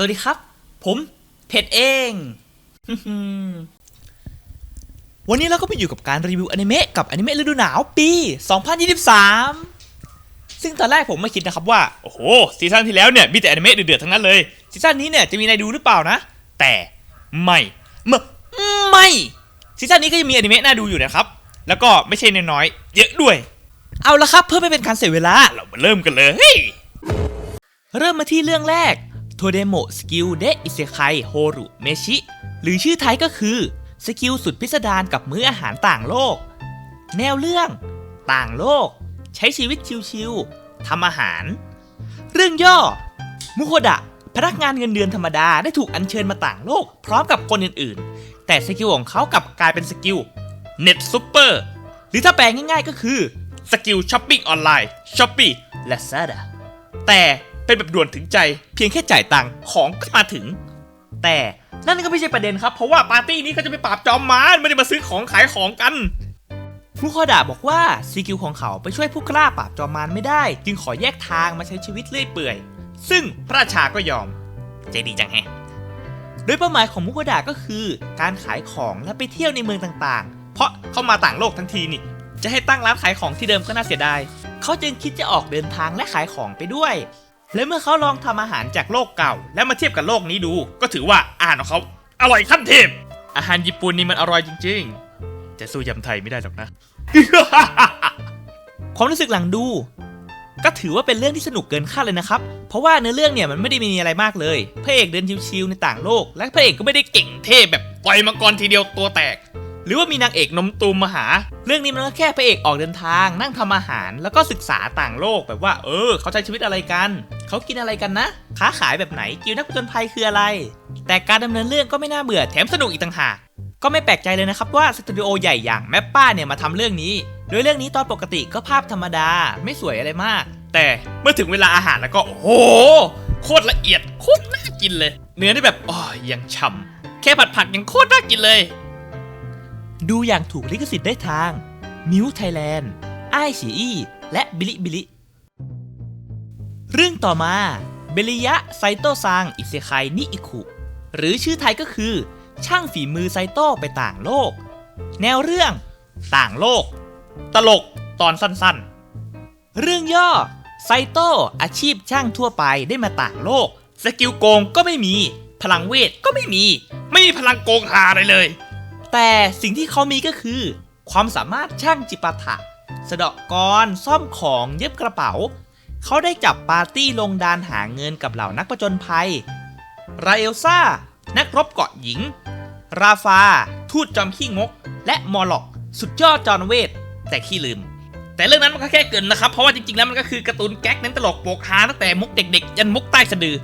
สวัสดีครับ ผมเพชรเอง วันนี้เราก็มาอยู่กับการรีวิวอนิเมะกับอนิเมะฤดูหนาวปี 2023 ซึ่งตอนแรกผมไม่คิดนะครับว่า โอ้โห ซีซั่นที่แล้วเนี่ย มีแต่อนิเมะเดือดๆทั้งนั้นเลย ซีซั่นนี้เนี่ย จะมีอะไรดูหรือเปล่านะ แต่ไม่มไม่ ซีซั่นนี้ก็ยังมีอนิเมะน่าดูอยู่นะครับ แล้วก็ไม่ใช่น้อยๆเยอะด้วย เอาละครับเพื่อไม่เป็นการเสียเวลาเรามาเริ่มกันเลย เริ่มมาที่เรื่องแรก โทเดโมสกิลเดอิเซไคโฮรุเมชิ หรือชื่อไทยก็คือ สกิลสุดพิสดารกับมื้ออาหารต่างโลก แนวเรื่อง ต่างโลก ใช้ชีวิตชิวๆทำอาหาร เรื่องย่อ มุโคดะ พนักงานเงินเดือนธรรมดาได้ถูกอัญเชิญมาต่างโลก พร้อมกับคนอื่นๆ แต่สกิลของเขากลับกลายเป็นสกิลเน็ตซูเปอร์หรือถ้าแปลง่ายๆก็คือสกิลช้อปปิ้งออนไลน์ช้อปปี้และซาดาแต่ เป็นแบบด่วนถึงใจ เพียงแค่จ่ายตังค์ของก็มาถึง แต่นั่นก็ไม่ใช่ประเด็นครับ เพราะว่าปาร์ตี้นี้เขาจะไปปราบจอมมารไม่ได้มาซื้อของขายของกันผู้คอดาบอกว่าสกิลของเขาไปช่วยผู้กล้าปราบจอมมารไม่ได้ จึงขอแยกทางมาใช้ชีวิตเลื่อยเปื่อย ซึ่งพระราชาก็ยอม ใจดีจังแฮะโดยเป้าหมายของมุโคดาก็คือ การขายของและไปเที่ยวในเมืองต่างๆ เพราะเขามาต่างโลกทั้งทีนี่ จะให้ตั้งร้านขายของที่เดิมก็น่าเสียดาย เขาจึงคิดจะออกเดินทางและขายของไปด้วย และเมื่อเขาลองทำอาหารจากโลกเก่า และมาเทียบกับโลกนี้ดู ก็ถือว่าอาหารของเขาอร่อยขั้นเทพ อาหารญี่ปุ่นนี่มันอร่อยจริง ๆ จะสู้ยำไทยไม่ได้หรอกนะ ความรู้สึกหลังดู ก็ถือว่าเป็นเรื่องที่สนุกเกินคาดเลยนะครับ เพราะว่าเนื้อเรื่องเนี่ยมันไม่ได้มีอะไรมากเลย พระเอกเดินชิวๆในต่างโลก และพระเอกก็ไม่ได้เก่งเทพแบบต่อยมังกรทีเดียวตัวแตก หรือว่ามีนางเอกนมตูมมาหา เรื่องนี้มันก็แค่พระเอกออกเดินทาง นั่งทำอาหาร แล้วก็ศึกษาต่างโลกแบบว่า เออ เขาใช้ชีวิตอะไรกัน เขากินอะไรกันนะ ค้าขายแบบไหนกิลนักผจญภัยคืออะไร แต่การดำเนินเรื่องก็ไม่น่าเบื่อแถมสนุกอีกต่างหากก็ไม่แปลกใจเลยนะครับว่าสตูดิโอใหญ่อย่างแมปป้าเนี่ยมาทำเรื่องนี้โดยเรื่องนี้ตอนปกติก็ภาพธรรมดาไม่สวยอะไรมาก แต่เมื่อถึงเวลาอาหารแล้วก็โอ้โหโคตรละเอียดโคตรน่ากินเลย เนื้อนี่แบบอ๋อยังฉ่ำแค่ผัดผักยังโคตรน่ากินเลย ดูอย่างถูกลิขสิทธิ์ได้ทาง มิวไทยแลนด์ไอฉีอีและบิลิบิลิ เรื่องต่อมา เบริยะไซโตซังอิเซไคนิอิคุ หรือชื่อไทยก็คือ ช่างฝีมือไซโตไปต่างโลก แนวเรื่อง ต่างโลก ตลกตอนสั้นๆ เรื่องย่อ ไซโตอาชีพช่างทั่วไปได้มาต่างโลก สกิลโกงก็ไม่มี พลังเวทก็ไม่มี ไม่มีพลังโกงหาอะไรเลย แต่สิ่งที่เขามีก็คือ ความสามารถช่างจิปาถะสะเดาะกรซ่อมของเย็บกระเป๋า เขาได้จับปาร์ตี้ลงดานหาเงินกับเหล่านักประจนภัย ราเอลซ่านักรบเกาะหญิง ราฟา ทูตจอมขี้งก และมอลล็อก สุดยอดจอนเวท แต่ขี้ลืม แต่เรื่องนั้นมันก็แค่เกินนะครับ เพราะว่าจริงๆ แล้วมันก็คือการ์ตูนแก๊กเน้นตลกโปกฮาตั้งแต่มุกเด็กๆ ยันมุกใต้สะดือ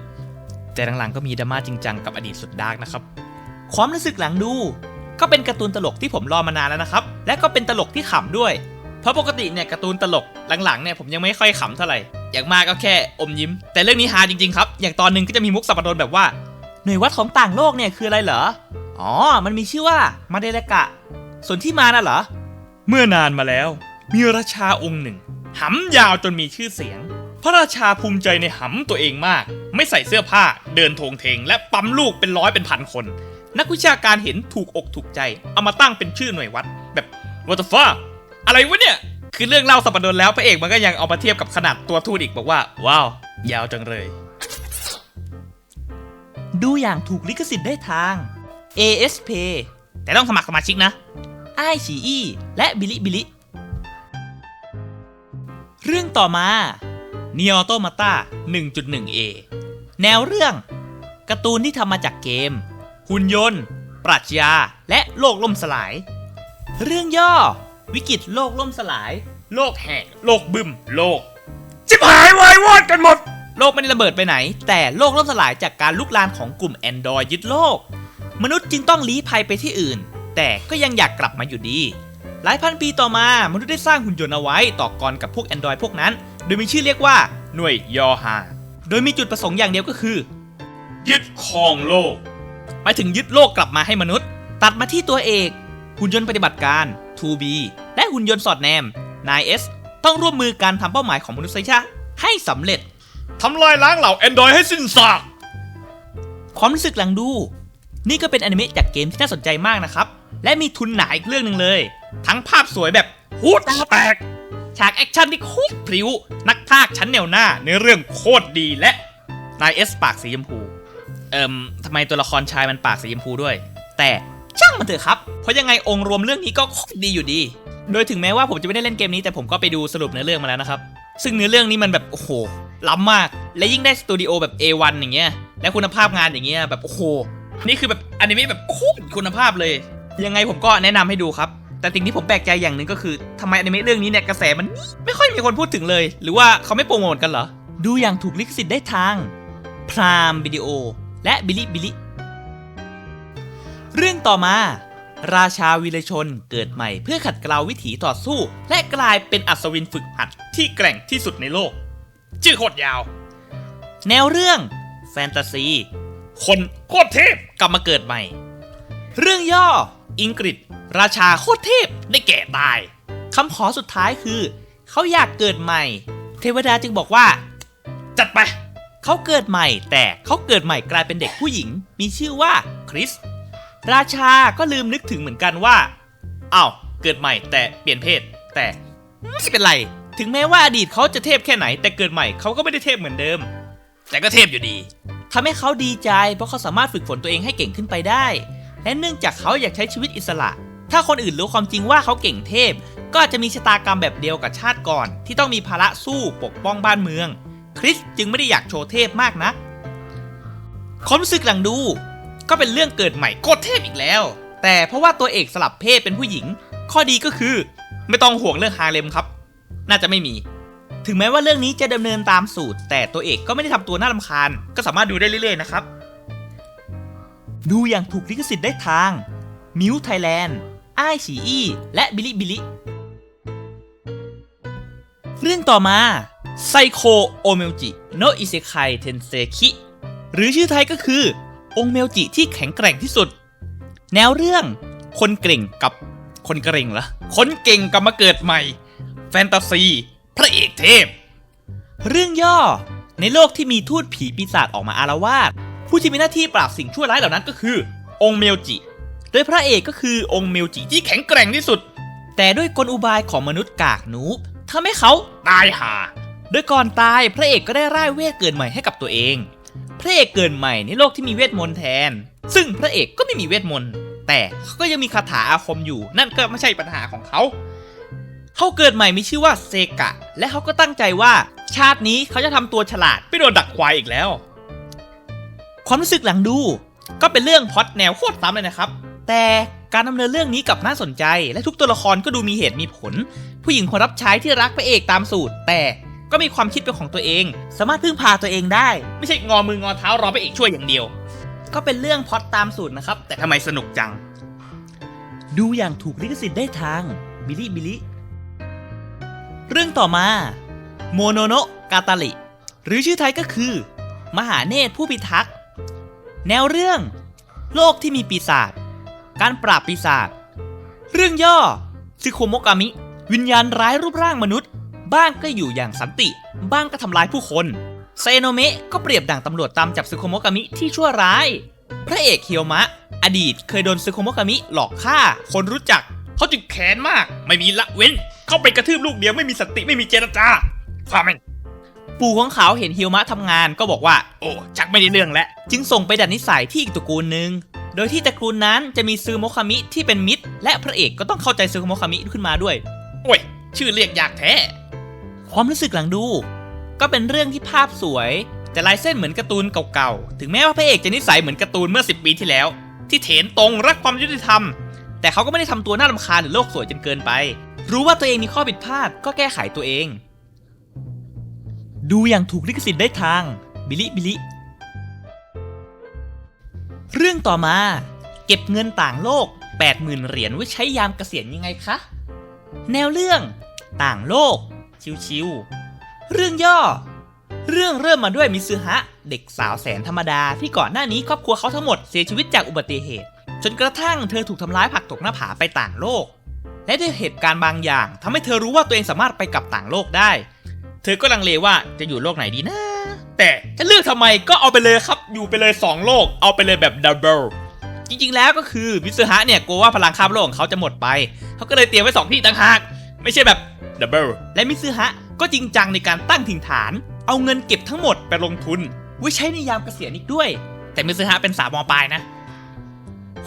แต่หลังๆก็มีดราม่าจริงจังกับอดีตสุดดาร์กนะครับ ความรู้สึกหลังดู ก็เป็นการ์ตูนตลกที่ผมรอมานานแล้วนะครับ และก็เป็นตลกที่ขำด้วย เพราะปกติเนี่ยการ์ตูนตลกหลังๆเนี่ยผมยังไม่ค่อยขำเท่าไหร่ อย่างมากก็แค่อมยิ้ม แต่เรื่องนี้ฮาจริงๆครับ อย่างตอนหนึ่งก็จะมีมุกสับปะรดแบบว่า หน่วยวัดของต่างโลกเนี่ยคืออะไรเหรอ อ๋อ มันมีชื่อว่ามาเดลกะ ส่วนที่มาน่ะเหรอ เมื่อนานมาแล้ว มีราชาองค์หนึ่งหำยาวจนมีชื่อเสียง พระราชาภูมิใจในหำตัวเองมาก ไม่ใส่เสื้อผ้าเดินโทงเทง และปั๊มลูกเป็นร้อยเป็นพันคน นักวิชาการเห็นถูกอกถูกใจ เอามาตั้งเป็นชื่อหน่วยวัด แบบ what the fuck อะไรวะเนี่ย คือเรื่องเล่าสัปดาห์แล้วพระเอกมันก็ยังเอามาเทียบกับขนาดตัวทูตอีกบอกว่า ว้าว ยาวจังเลย ดูอย่างถูกลิขสิทธิ์ได้ทาง ASP แต่ต้องสมัครสมาชิกนะไอฉีอีและบิลิบิลิเรื่องต่อมา n e o t o m a t a 1.1a แนวเรื่องการ์ตูนที่ทำมาจากเกม หุ่นยนต์ ปรัชญา และโลกล่มสลาย เรื่องย่อ วิกฤตโลกล่มสลาย โลกแหก โลกบึมโลกจิบหายวายวอดกันหมด โลกไม่ได้ระเบิดไปไหน แต่โลกล่มสลายจากการลุกลามของกลุ่มแอนดรอยยึดโลก มนุษย์จึงต้องลี้ภัยไปที่อื่น แต่ก็ยังอยากกลับมาอยู่ดี หลายพันปีต่อมามนุษย์ได้สร้างหุ่นยนต์เอาไว้ต่อกรกับพวกแอนดรอยพวกนั้น โดยมีชื่อเรียกว่าหน่วยยอฮา โดยมีจุดประสงค์อย่างเดียวก็คือ ยึดครองโลกไปถึงยึดโลกกลับมาให้มนุษย์ ตัดมาที่ตัวเอก หุ่นยนต์ปฏิบัติการ 2B และหุ่นยนต์สอดแนม 9S ต้องร่วมมือกันทำเป้าหมายของมนุษยชาติให้สำเร็จทำลายล้างเหล่าแอนดรอยให้สิ้นซากความรู้สึกหลังดู นี่ก็เป็นอนิเมะจากเกมที่น่าสนใจมากนะครับ และมีทุนหนาอีกเรื่องหนึ่งเลย ทั้งภาพสวยแบบฮูดแตก ฉากแอคชั่นที่โคตรพริ้ว นักพากชั้นแนวหน้าในเรื่องโคตรดีและนายเอสปากสีชมพูเอิ่มทำไมตัวละครชายมันปากสีชมพูด้วย แต่ช่างมันเถอะครับ เพราะยังไงองค์รวมเรื่องนี้ก็โคตรดีอยู่ดี โดยถึงแม้ว่าผมจะไม่ได้เล่นเกมนี้แต่ผมก็ไปดูสรุปเนื้อเรื่องมาแล้วนะครับ ซึ่งเนื้อเรื่องนี้มันแบบโอ้โหล้ำมาก และยิ่งได้สตูดิโอแบบ A1 อย่างเงี้ย และคุณภาพงานอย่างเงี้ยแบบโอ้โห นี่คือแบบอนิเมะแบบโคตรคุณภาพเลย ยังไงผมก็แนะนำให้ดูครับ แต่สิ่งที่ผมแปลกใจอย่างหนึ่งก็คือทำไมอนิเมะเรื่องนี้เนี่ยกระแสมันไม่ค่อยมีคนพูดถึงเลย หรือว่าเขาไม่โปรโมทกันเหรอ ดูอย่างถูกลิขสิทธิ์ได้ทางพรามวิดีโอและบิลิบิลิเรื่องต่อมา ราชาวีรชนเกิดใหม่เพื่อขัดเกลาวิถีต่อสู้ และกลายเป็นอัศวินฝึกหัดที่แกร่งที่สุดในโลก ชื่อโคตรยาว แนวเรื่อง แฟนตาซี คนโคตรเทพกลับมาเกิดใหม่ เรื่องย่อ อิงกฤษ ราชาโคตรเทพได้แก่ตายคำขอสุดท้ายคือ เขาอยากเกิดใหม่ เทวดาจึงบอกว่า จัดไป เขาเกิดใหม่ แต่เขาเกิดใหม่กลายเป็นเด็กผู้หญิง มีชื่อว่าคริส ราชาก็ลืมนึกถึงเหมือนกันว่าอ้าวเกิดใหม่แต่เปลี่ยนเพศ แต่ไม่เป็นไร ถึงแม้ว่าอดีตเขาจะเทพแค่ไหน แต่เกิดใหม่เขาก็ไม่ได้เทพเหมือนเดิม แต่ก็เทพอยู่ดีทำให้เขาดีใจ เพราะเขาสามารถฝึกฝนตัวเองให้เก่งขึ้นไปได้และเนื่องจากเขาอยากใช้ชีวิตอิสระ ถ้าคนอื่นรู้ความจริงว่าเขาเก่งเทพ ก็อาจจะมีชะตากรรมแบบเดียวกับชาติก่อน ที่ต้องมีภาระสู้ปกป้องบ้านเมือง คริสจึงไม่ได้อยากโชว์เทพมากนะความรู้สึกหลังดู ก็เป็นเรื่องเกิดใหม่โคตรเทพอีกแล้ว แต่เพราะว่าตัวเอกสลับเพศเป็นผู้หญิง ข้อดีก็คือ ไม่ต้องห่วงเรื่องฮาเลมครับ น่าจะไม่มี ถึงแม้ว่าเรื่องนี้จะดำเนินตามสูตร แต่ตัวเอกก็ไม่ได้ทำตัวน่ารำคาญ ก็สามารถดูได้เรื่อยๆนะครับ ดูอย่างถูกลิขสิทธิ์ได้ทางมิวไทยแลนด์ ไอฉีอี้และบิลิบิลิเรื่องต่อมาไซโคโอเมลจิโนอิเซไคเทนเซคิหรือชื่อไทยก็คือ องค์เมลจิที่แข็งแกร่งที่สุด แนวเรื่องคนเก่งกับคนเกรงเหรอคนเก่งกับมาเกิดใหม่ แฟนตาซี พระเอกเทพ เรื่องย่อในโลกที่มีทูตผีปีศาจออกมาอารวาสผู้ที่มีหน้าที่ปราบสิ่งชั่วร้ายเหล่านั้นก็คือ องค์เมลจิ โดยพระเอกก็คือองค์เมลจิที่แข็งแกร่งที่สุด แต่ด้วยกลอุบายของมนุษย์กากนูบทำให้เขาตายห่าโดยก่อนตายพระเอกก็ได้ร่ายเวทเกิดใหม่ให้กับตัวเอง พระเอกเกิดใหม่ในโลกที่มีเวทมนต์แทน ซึ่งพระเอกก็ไม่มีเวทมนต์แต่เขาก็ยังมีคาถาอาคมอยู่ นั่นก็ไม่ใช่ปัญหาของเขาเขาเกิดใหม่มีชื่อว่าเซกะ และเขาก็ตั้งใจว่า ชาตินี้เขาจะทำตัวฉลาดไม่โดนดักควายอีกแล้ว ความรู้สึกหลังดู ก็เป็นเรื่องพอตแนวโคตรซ้ำเลยนะครับ แต่การดำเนินเรื่องนี้กลับน่าสนใจ และทุกตัวละครก็ดูมีเหตุมีผล ผู้หญิงคนรับใช้ที่รักพระเอกตามสูตร แต่ก็มีความคิดเป็นของตัวเอง สามารถพึ่งพาตัวเองได้ ไม่ใช่งอมืองอเท้ารอพระเอกช่วยอย่างเดียว ก็เป็นเรื่องพอตตามสูตรนะครับ แต่ทำไมสนุกจัง ดูอย่างถูกลิขสิทธิ์ได้ทางบิลิบิลิเรื่องต่อมาโมโนโนกาตาลิหรือชื่อไทยก็คือ มหาเนตรผู้พิทักษ์แนวเรื่อง โลกที่มีปีศาจ การปราบปีศาจเรื่องย่อซึโคโมกามิ วิญญาณร้ายรูปร่างมนุษย์ บ้างก็อยู่อย่างสันติ บ้างก็ทำร้ายผู้คนไซโนเมะก็เปรียบดั่งตำรวจตามจับซึโคโมกามิที่ชั่วร้าย พระเอกเฮียวมะ อดีตเคยโดนซึโคโมกามิหลอกฆ่า คนรู้จัก เขาจึงแค้นมาก ไม่มีละเว้น เข้าไปกระทืบลูกเดียวไม่มีสติไม่มีเจรจาความแม่ปู่ของเขาเห็นฮิวมะทำงานก็บอกว่า โอ้ชักไม่ได้เรื่องแล้ว จึงส่งไปดัดนิสัยที่อีกตระกูลหนึ่ง โดยที่ตระกูลนั้นจะมีซึโมคามิที่เป็นมิตร และพระเอกก็ต้องเข้าใจซึโมคามิขึ้นมาด้วย โอ้ย ชื่อเรียกยากแท้ ความรู้สึกหลังดู ก็เป็นเรื่องที่ภาพสวย แต่ลายเส้นเหมือนการ์ตูนเก่าๆ ถึงแม้ว่าพระเอกจะนิสัยเหมือนการ์ตูนเมื่อ 10 ปีที่แล้ว ที่เถนตรงรักความยุติธรรม แต่เขาก็ไม่ได้ทำตัวน่ารำคาญหรือโลกสวยจนเกินไป รู้ว่าตัวเองมีข้อผิดพลาดก็แก้ไขตัวเอง ดูอย่างถูกลิขสิทธิ์ได้ทางบิลิบิลิ เรื่องต่อมา เก็บเงินต่างโลก 80,000 เหรียญไว้ใช้ยามเกษียณยังไงคะ แนวเรื่อง ต่างโลก ชิวๆเรื่องย่อ เรื่องเริ่มมาด้วยมิซึฮะ เด็กสาวแสนธรรมดาที่ก่อนหน้านี้ครอบครัวเขาทั้งหมดเสียชีวิตจากอุบัติเหตุ จนกระทั่งเธอถูกทำร้ายผักตกหน้าผาไปต่างโลก และด้วยเหตุการณ์บางอย่างทำให้เธอรู้ว่าตัวเองสามารถไปกับต่างโลกได้ เธอก็ลังเลว่าจะอยู่โลกไหนดีนะ แต่จะเลือกทำไมก็เอาไปเลยครับ อยู่ไปเลย 2 โลก เอาไปเลยแบบดับเบิลจริงๆแล้วก็คือมิสเตอร์ฮะเนี่ยกลัวว่าพลังข้ามโลกของเขาจะหมดไป เขาก็เลยเตรียมไว้ 2 ที่ต่างหาก ไม่ใช่แบบดับเบิลและมิสเตอร์ฮะก็จริงจังในการตั้งถิ่นฐาน เอาเงินเก็บทั้งหมดไปลงทุนไว้ใช้ในยามเกษียณอีกด้วย แต่มิสเตอร์ฮะเป็นสาวมปลายนะ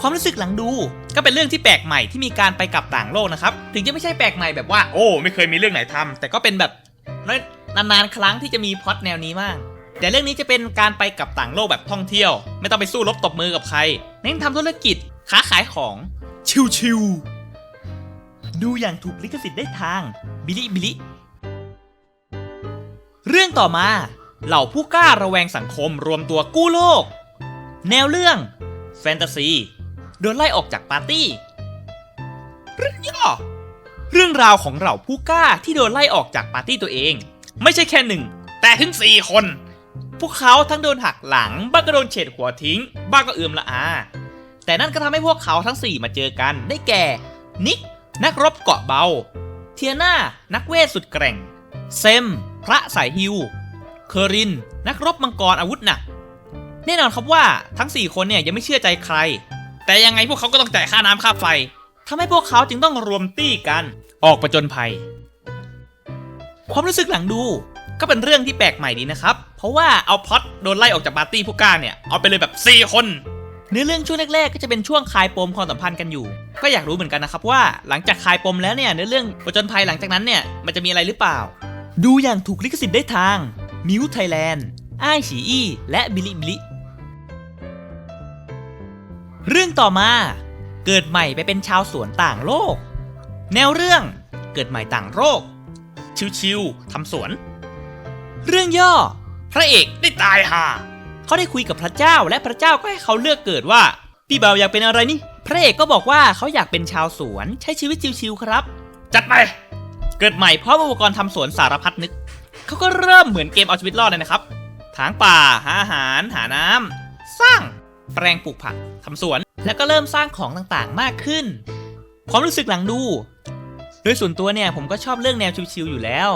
ความรู้สึกหลังดูก็เป็นเรื่องที่แปลกใหม่ที่มีการไปกลับต่างโลกนะครับ ถึงจะไม่ใช่แปลกใหม่แบบว่า โอ้ ไม่เคยมีเรื่องไหนทำแต่ก็เป็นแบบนานๆครั้งที่จะมีพอตแนวนี้มาก แต่เรื่องนี้จะเป็นการไปกับต่างโลกแบบท่องเที่ยว ไม่ต้องไปสู้รบตบมือกับใคร เน้นทำธุรกิจค้าขายของ ชิวๆดูอย่างถูกลิขสิทธิ์ได้ทางบิลิบิลิเรื่องต่อมา เหล่าผู้กล้าระแวงสังคมรวมตัวกู้โลก แนวเรื่อง แฟนตาซีโดนไล่ออกจากปาร์ตี้เรื่องย่อเรื่องราวของเหล่าผู้กล้าที่โดนไล่ออกจากปาร์ตี้ตัวเอง ไม่ใช่แค่หนึ่งแต่ถึงสี่คน พวกเขาทั้งโดนหักหลัง บ้างก็โดนเฉดหัวทิ้ง บ้างก็เอือมละอา แต่นั่นก็ทำให้พวกเขาทั้งสี่มาเจอกัน ได้แก่ นิก นักรบเกาะเบา เทียนานักเวทสุดแกร่ง เซม พระสายฮิว เคอริน นักรบมังกรอาวุธหนัก แน่นอนครับว่าทั้ง 4 คนเนี่ยยังไม่เชื่อใจใคร แต่ยังไงพวกเขาก็ต้องจ่ายค่าน้ำค่าไฟทำให้พวกเขาจึงต้องรวมตี้กัน ออกประจนภัย ความรู้สึกหลังดู ก็เป็นเรื่องที่แปลกใหม่ดีนะครับ เพราะว่าเอาพอตโดนไล่ออกจากปาร์ตี้ผู้กล้าเนี่ย เอาไปเลยแบบ 4 คนเนื้อเรื่องช่วงแรกๆ ก็จะเป็นช่วงคลายปมความสัมพันธ์กันอยู่ ก็อยากรู้เหมือนกันนะครับว่าหลังจากคลายปมแล้วเนี่ยเนื้อเรื่องประจนภัยหลังจากนั้นเนี่ยมันจะมีอะไรหรือเปล่า ดูอย่างถูกลิขสิทธิ์ได้ทางมิวไทยแลนด์อ้ายฉีอี้และบิลิบิลิเรื่องต่อมา เกิดใหม่ไปเป็นชาวสวนต่างโลก แนวเรื่องเกิดใหม่ต่างโลกชิวๆทำสวน เรื่องย่อ พระเอกได้ตายห่าเขาได้คุยกับพระเจ้าและพระเจ้าก็ให้เขาเลือกเกิดว่าพี่เบาอยากเป็นอะไรนี่ พระเอกก็บอกว่าเขาอยากเป็นชาวสวนใช้ชีวิตชิวๆครับ จัดไป เกิดใหม่พร้อมอุปกรณ์ทำสวนสารพัดนึก เขาก็เริ่มเหมือนเกมเอาชีวิตรอดเลยนะครับ ถางป่าหาอาหาร หาน้ำสร้างแปลงปลูกผักทำสวน แล้วก็เริ่มสร้างของต่างๆมากขึ้น ความรู้สึกหลังดู โดยส่วนตัวเนี่ยผมก็ชอบเรื่องแนวชิวๆอยู่แล้ว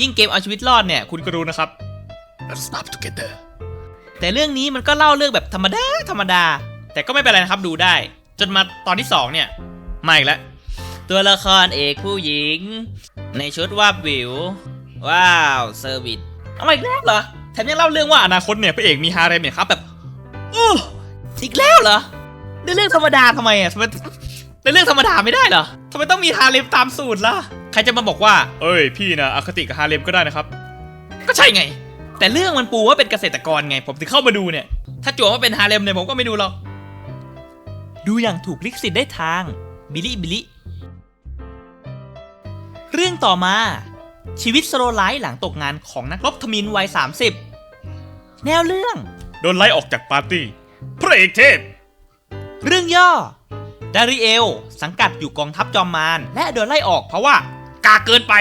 ยิ่งเกมเอาชีวิตรอดเนี่ยคุณก็รู้นะครับ Let's stop together แต่เรื่องนี้มันก็เล่าเรื่องแบบธรรมดาธรรมดา แต่ก็ไม่เป็นไรนะครับดูได้ จนมาตอนที่ 2 เนี่ยมาอีกแล้ว ตัวละครเอกผู้หญิง ในชุดวาบวิว ว้าวเซอร์วิสเอามาอีกแล้วเหรอแถมยังเล่าเรื่องว่าอนาคตเนี่ยพระเอกมีฮาเร็มเนี่ยครับแบบอู้อีกแล้วเหรอในเรื่องธรรมดาทำไมอะทำไม ในเรื่องธรรมดาไม่ได้เหรอทำไมต้องมีฮาเร็มตามสูตรล่ะ ใครจะมาบอกว่า เอ้ยพี่นะอคติกับฮาเร็มก็ได้นะครับ ก็ใช่ไง แต่เรื่องมันปูว่าเป็นเกษตรกรไง ผมถึงเข้ามาดูเนี่ย ถ้าจั่วว่าเป็นฮาเร็มเนี่ยผมก็ไม่ดูหรอก ดูอย่างถูกลิขสิทธิ์ได้ทางบิลิบิลิ เรื่องต่อมา ชีวิตสโลไลท์หลังตกงานของนักรบทมินวัย 30 แนวเรื่อง โดนไล่ออกจากปาร์ตี้ พระเอกเทพ เรื่องย่อ ดาริเอล สังกัดอยู่กองทัพจอมมารและโดนไล่ออกเพราะว่ากาเกินไป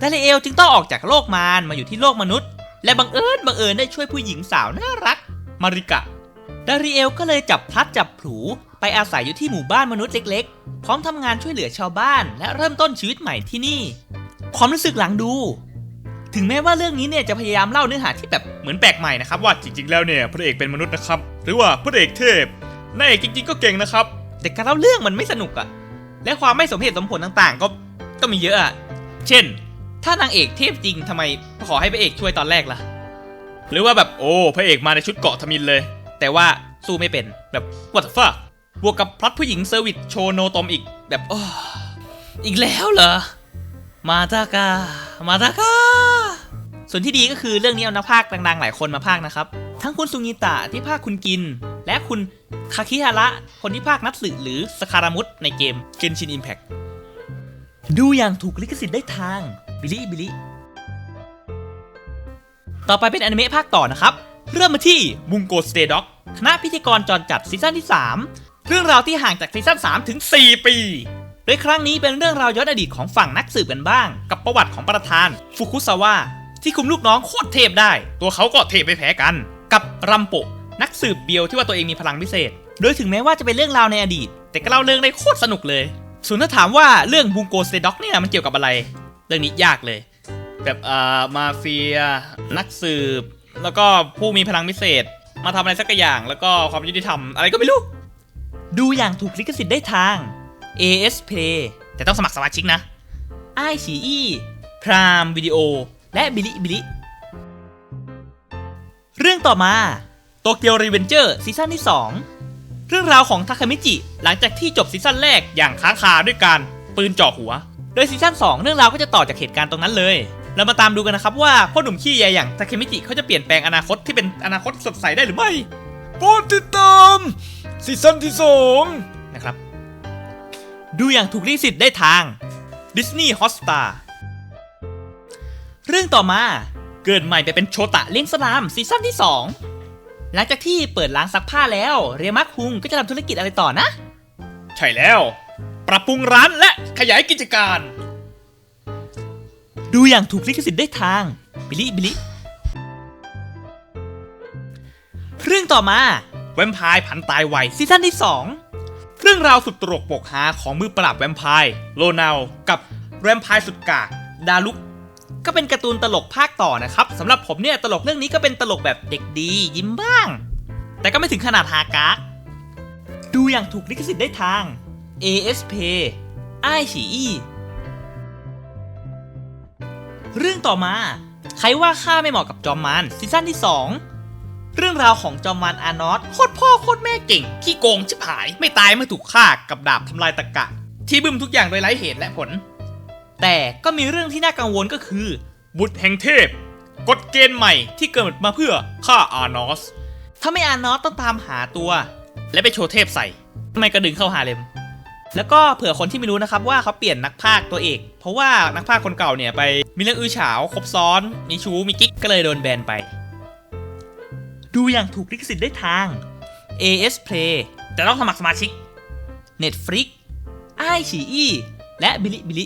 ดาริเอลจึงต้องออกจากโลกมารมาอยู่ที่โลกมนุษย์ และบังเอิญบังเอิญได้ช่วยผู้หญิงสาวน่ารัก มาริกะดาริเอลก็เลยจับพลัดจับผลูไปอาศัยอยู่ที่หมู่บ้านมนุษย์เล็กๆ พร้อมทำงานช่วยเหลือชาวบ้าน และเริ่มต้นชีวิตใหม่ที่นี่ ความรู้สึกหลังดู ถึงแม้ว่าเรื่องนี้เนี่ยจะพยายามเล่าเนื้อหาที่แบบเหมือนแปลกใหม่นะครับว่าจริงๆ แล้วเนี่ยพระเอกเป็นมนุษย์นะครับ หรือว่าพระเอกเทพนายเอกจริงๆก็เก่งนะครับ แต่การเล่าเรื่องมันไม่สนุกอะและความไม่สมเหตุสมผลต่างๆ ก็ก็มีเยอะอะ เช่น ถ้านางเอกเทพจริงทำไมขอให้พระเอกช่วยตอนแรกล่ะ หรือว่าแบบโอ้พระเอกมาในชุดเกาะทมินเลย แต่ว่าสู้ไม่เป็นแบบ what the fuck บวกกับพล็อตผู้หญิงเซอร์วิสโชโนตอมอีกแบบโอ้อีกแล้วเหรอ มาตากา มาตากา ส่วนที่ดีก็คือเรื่องนี้เอานักพากย์ดังๆ หลายคนมาพากนะครับ ทั้งคุณซุงิตะที่พากย์คุณกิน และคุณคาคิฮาระ คนที่พากย์นัตสึหรือสคารามุตในเกม Genshin Impact ดูอย่างถูกลิขสิทธิ์ได้ทางบิลิบิลิต่อไปเป็นอนิเมะภาคต่อนะครับ เริ่มมาที่บุงโกสเตด็อกคณะพิธีกรจรจัดซีซั่นที่ 3 เรื่องราวที่ห่างจากซีซั่น3ถึง 4 ปีโดยครั้งนี้เป็นเรื่องราวย้อนอดีตของฝั่งนักสืบกันบ้าง กับประวัติของประธานฟุคุซาวะที่คุมลูกน้องโคตรเทพได้ ตัวเขาก็เทพไม่แพ้กัน กับรัมโปะนักสืบเบียวที่ว่าตัวเองมีพลังพิเศษ โดยถึงแม้ว่าจะเป็นเรื่องราวในอดีต แต่ก็เล่าเรื่องได้โคตรสนุกเลย ส่วนถ้าถามว่าเรื่องบุงโกสเตด็อกเนี่ยมันเกี่ยวกับอะไร เรื่องนี้ยากเลย แบบเอ่อมาเฟีย นักสืบ แล้วก็ผู้มีพลังพิเศษ มาทำอะไรสักอย่าง แล้วก็ความยุติธรรมอะไรก็ไม่รู้ ดูอย่างถูกลิขสิทธิ์ได้ทาง AS Play แต่ต้องสมัครสมาชิกนะ i อ e Prime Video และบิลิบิลิ เรื่องต่อมาโตเกียวรีเวนเจอร์ซีซั่นที่ 2 เรื่องราวของทาคามิจิหลังจากที่จบซีซั่นแรกอย่างค้างคาด้วยการปืนเจาะหัว โดยซีซั่น2 เรื่องราวก็จะต่อจากเหตุการณ์ตรงนั้นเลย เรามาตามดูกันนะครับว่าพ่อหนุ่มขี้แยอย่างทาเคมิจิเขาจะเปลี่ยนแปลงอนาคตที่เป็นอนาคตสดใสได้หรือไม่โปรดติดตามซีซั่นที่สองนะครับ ดูอย่างถูกลิขสิทธิ์ได้ทาง Disney Hotstar เรื่องต่อมา เกิดใหม่ไปเป็นโชตะเลี้ยงสลามซีซั่นที่ 2 หลังจากที่เปิดร้านซักผ้าแล้ว เรียมักคุงก็จะทำธุรกิจอะไรต่อนะ ใช่แล้ว ปรับปรุงร้านและขยายกิจการ ดูอย่างถูกลิขสิทธิ์ได้ทาง บิลิบิลิเรื่องต่อมาแวมไพร์พันตายไวซีซั่นที่ 2 เรื่องราวสุดตลกปกฮาของมือปราบแวมไพร์โลนาวกับแวมไพร์สุดกากดาลุก ก็เป็นการ์ตูนตลกภาคต่อนะครับสำหรับผมเนี่ยตลกเรื่องนี้ก็เป็นตลกแบบเด็กดี ยิ้มบ้าง แต่ก็ไม่ถึงขนาดฮากาดูอย่างถูกลิขสิทธิ์ได้ทาง ASP ไอฉีอีเรื่องต่อมา ใครว่าข้าไม่เหมาะกับจอมมารซีซั่นที่ 2 เรื่องราวของจอมมารอานอสโคตรพ่อโคตรแม่เก่ง ขี้โกงชิบหาย ไม่ตายเมื่อถูกฆ่ากับดาบทำลายตะกะ ที่บึ้มทุกอย่างโดยไร้เหตุและผล แต่ก็มีเรื่องที่น่ากังวลก็คือ บุตรแห่งเทพ กฎเกณฑ์ใหม่ที่เกิดมาเพื่อฆ่าอานอส ถ้าไม่อานอสต้องตามหาตัว และไปโชว์เทพใส่ทำไมกระดึงเข้าหาเลม แล้วก็เผื่อคนที่ไม่รู้นะครับว่าเขาเปลี่ยนนักพากตัวเอก เพราะว่านักพากคนเก่าเนี่ยไปมีเรื่องอื้อฉาวคบซ้อน มีชู้มีกิ๊กก็เลยโดนแบนไป ดูอย่างถูกลิขสิทธิ์ได้ทาง AS Play แต่ต้องสมัครสมาชิก Netflix ไอฉีอีและบิลิบิลิ